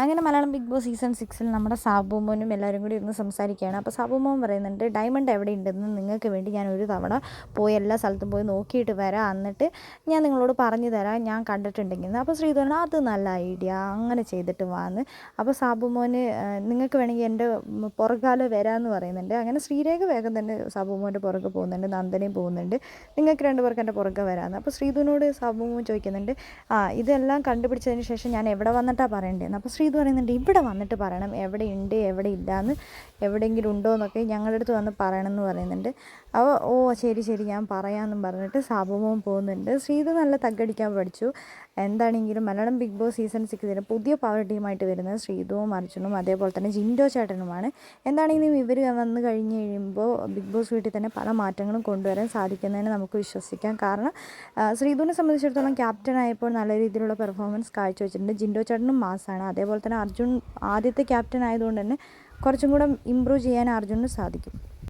അങ്ങനെ Malayalam big boss season സിക്സിൽ നമ്മുടെ സാബുമോനും എല്ലാവരും കൂടി ഇരുന്ന് സംസാരിക്കുകയാണ്. അപ്പോൾ സാബുമോൻ പറയുന്നുണ്ട് ഡയമണ്ട് എവിടെ ഉണ്ടെന്ന് നിങ്ങൾക്ക് വേണ്ടി ഞാൻ ഒരു തവണ പോയി എല്ലാ സ്ഥലത്തും പോയി നോക്കിയിട്ട് വരാം. എന്നിട്ട് ഞാൻ നിങ്ങളോട് പറഞ്ഞു തരാം ഞാൻ കണ്ടിട്ടുണ്ടെങ്കിൽ. അപ്പോൾ ശ്രീധരൻ അത് നല്ല ഐഡിയ അങ്ങനെ ചെയ്തിട്ട് വാന്ന്. അപ്പോൾ സാബുമോന് നിങ്ങൾക്ക് വേണമെങ്കിൽ എന്റെ പുറകാല വരാമെന്ന് പറയുന്നുണ്ട്. അങ്ങനെ ശ്രീരേഖ വേഗം തന്നെ സാബുമോന്റെ പുറകെ പോകുന്നുണ്ട് നന്ദനയും പോകുന്നുണ്ട്. നിങ്ങൾക്ക് രണ്ടുപേർക്ക് എന്റെ പുറകെ വരാമെന്ന് അപ്പോൾ ശ്രീധുവിനോട് സാബുമോൻ ചോദിക്കുന്നുണ്ട് ആ ഇതെല്ലാം കണ്ടുപിടിച്ചതിന് ശേഷം ഞാൻ എവിടെ വന്നിട്ടാണ് പറയേണ്ടതെന്ന് അപ്പോൾ ശ്രീധു പറയുന്നുണ്ട്. ഇവിടെ വന്നിട്ട് പറയണം എവിടെ ഉണ്ട് എവിടെ ഇല്ലയെന്ന് എവിടെയെങ്കിലും ഉണ്ടോ എന്നൊക്കെ ഞങ്ങളുടെ അടുത്ത് വന്ന് പറയണം എന്ന് പറയുന്നുണ്ട്. അപ്പോൾ ഓ ശരി ശരി ഞാൻ പറയാമെന്നും പറഞ്ഞിട്ട് സാബുമോൻ പോകുന്നുണ്ട്. ശ്രീധു നല്ല തగ్గടിക്കാൻ പഠിച്ചു. എന്താണെങ്കിലും മലയാളം ബിഗ് ബോസ് സീസൺ സിക്സിലെ പുതിയ പവർ ടീമായിട്ട് വരുന്നത് ശ്രീധുവും അർജുനും അതേപോലെ തന്നെ ജിൻഡോ ചേട്ടനുമാണ്. എന്താണെങ്കിലും ഇവർ വന്ന് കഴിഞ്ഞ് കഴിയുമ്പോൾ ബിഗ് ബോസ് വീട്ടിൽ തന്നെ പല മാറ്റങ്ങളും കൊണ്ടുവരാൻ സാധിക്കുന്നതിന് നമുക്ക് വിശ്വസിക്കാം. കാരണം ശ്രീതുവിനെ സംബന്ധിച്ചിടത്തോളം ക്യാപ്റ്റൻ ആയപ്പോൾ നല്ല രീതിയിലുള്ള പെർഫോമൻസ് കാഴ്ചവെച്ചിട്ടുണ്ട്. ജിൻഡോ ചേട്ടനും മാസാണ്. അതേപോലെ തന്നെ അർജുൻ ആദ്യത്തെ ക്യാപ്റ്റൻ ആയതുകൊണ്ട് തന്നെ കുറച്ചും കൂടെ ഇമ്പ്രൂവ് ചെയ്യാൻ അർജുനു സാധിക്കും.